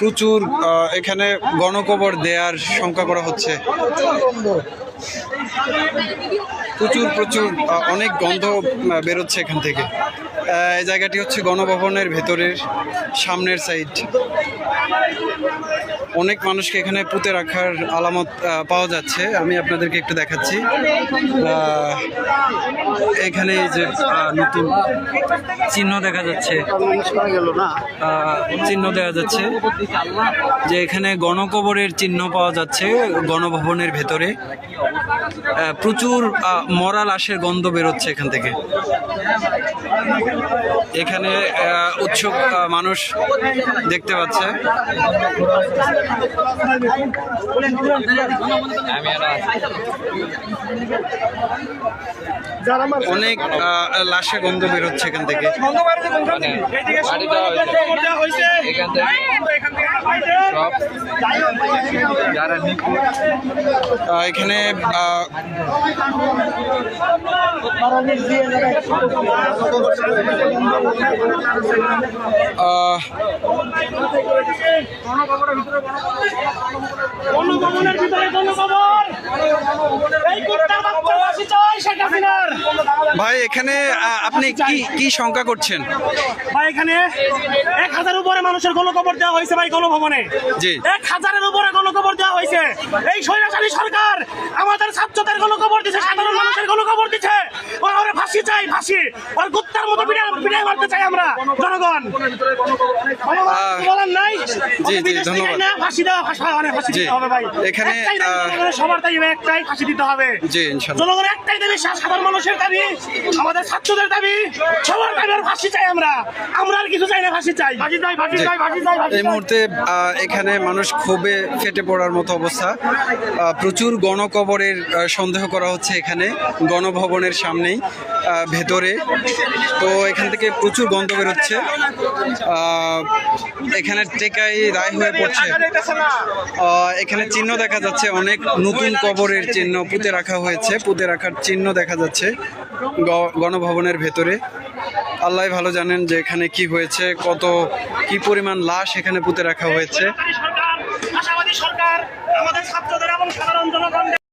প্রচুর এখানে গণকবর দেয়ার শঙ্কা করা হচ্ছে। প্রচুর প্রচুর অনেক গন্ধ বেরোচ্ছে এখান থেকে। এই জায়গাটি হচ্ছে গণভবনের ভেতরের সামনের সাইড। অনেক মানুষকে এখানে পুঁতে রাখার আলামত পাওয়া যাচ্ছে। আমি আপনাদেরকে একটু দেখাচ্ছি। এখানে যে নতুন চিহ্ন দেখা যাচ্ছে। আহ, চিহ্ন দেখা যাচ্ছে যে এখানে গণকবরের চিহ্ন পাওয়া যাচ্ছে গণভবনের ভেতরে। আহ, প্রচুর আহ, মরা লাশের গন্ধ বেরোচ্ছে এখান থেকে। এখানে আহ, উৎসুক মানুষ দেখতে পাচ্ছে। অনেক লাশের গন্ধ বেরোচ্ছে এখান থেকে। এখান গণভবনের ভিতরে গণভবন এই কুত্তার ভাই এখানে আপনি কি কি শঙ্কা করছেন? ভাই এখানে এক হাজার উপরে মানুষের গণকবর দেওয়া হয়েছে ভাই গণভবনে। জি। এক হাজারের উপরে গণকবর দেওয়া হয়েছে। এই স্বৈরাচারী সরকার আমাদের ছাত্রদের গণকবর দিচ্ছে সাধারণ মানুষের গণকবর দিচ্ছে ফাঁসি চাই ফাঁসি। ওর কুত্তার মতো বিড়াল বিড়াল মারতে চাই আমরা জনগণ। বলার নাই জি, জি, ধন্যবাদ। না, ফাঁসি দেওয়া ফাঁসি মানে ফাঁসি দিতে হবে ভাই। এখানে, একটাই দাবি সবার দাবি একটাই ফাঁসি দিতে হবে। জি ইনশাল্লাহ। জনগণের একটাই দাবি সাধারণ মানুষের দাবি আমাদের ছাত্রদের দাবি সবার দাবি আর ফাঁসি চাই আমরা। আমরা আর কিছু চাই না ফাঁসি চাই। ফাঁসি চাই ফাঁসি চাই ফাঁসি চাই এই মুহূর্তে এখানে মানুষ ক্ষোভে ফেটে পড়ার মতো অবস্থা। প্রচুর গণকবরের সন্দেহ করা হচ্ছে এখানে গণভবনের সামনেই। ভেতরে। তো এখান থেকে প্রচুর গন্ধ বেরোচ্ছে। এখানে টেকাই রায় হয়ে পড়ছে। এখানে চিহ্ন দেখা যাচ্ছে, অনেক নতুন কবরের চিহ্ন পুঁতে রাখা হয়েছে। পুঁতে রাখার চিহ্ন দেখা যাচ্ছে গণভবনের ভেতরে। আল্লাহ ভালো জানেন যে এখানে কি হয়েছে, কত, কি পরিমাণ লাশ এখানে পুঁতে রাখা হয়েছে। সরকার আশাবাদী সরকার, আমাদের ছাত্র